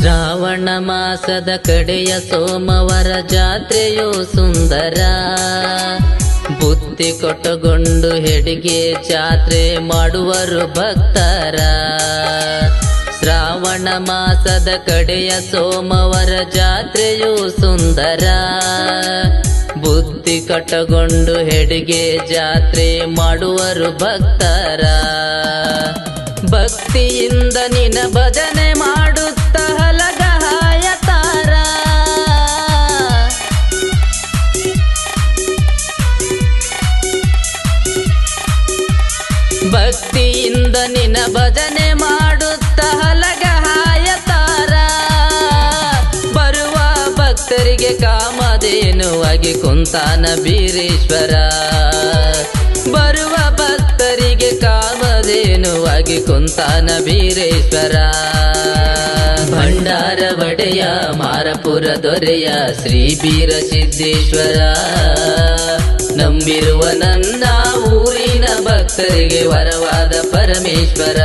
ಶ್ರಾವಣ ಮಾಸದ ಕಡೆಯ ಸೋಮವಾರ ಜಾತ್ರೆಯು ಸುಂದರ. ಬುತ್ತಿ ಕೊಟ್ಟುಕೊಂಡು ಹೆಡಿಗೆ ಜಾತ್ರೆ ಮಾಡುವರು ಭಕ್ತರ. ಶ್ರಾವಣ ಮಾಸದ ಕಡೆಯ ಸೋಮವಾರ ಜಾತ್ರೆಯು ಸುಂದರ. ಬುತ್ತಿ ಕಟ್ಟಗೊಂಡು ಹೆಡಿಗೆ ಜಾತ್ರೆ ಮಾಡುವರು ಭಕ್ತರ. ಭಕ್ತಿಯಿಂದ ನಿನ ಭಜನೆ ಮಾಡುತ್ತ ಭಕ್ತಿಯಿಂದ ನಿನ ಭಜನೆ ಮಾಡುತ್ತ ಹಲಗಹಾಯ ತಾರ ಬರುವ ಭಕ್ತರಿಗೆ ಕಾಮಧೇನುವಾಗಿ ಕುಂತಾನ ಬೀರೇಶ್ವರ. ಬರುವ ಭಕ್ತರಿಗೆ ಕಾಮಧೇನುವಾಗಿ ಕುಂತಾನ ಬೀರೇಶ್ವರ. ಭಂಡಾರ ಒಡೆಯ, ಮಾರಪುರ ದೊರೆಯ, ಶ್ರೀ ಬೀರ ಸಿದ್ದೇಶ್ವರ ನಂಬಿರುವ ನನ್ನ ಭಕ್ತರಿಗೆ ವರವಾದ ಪರಮೇಶ್ವರ.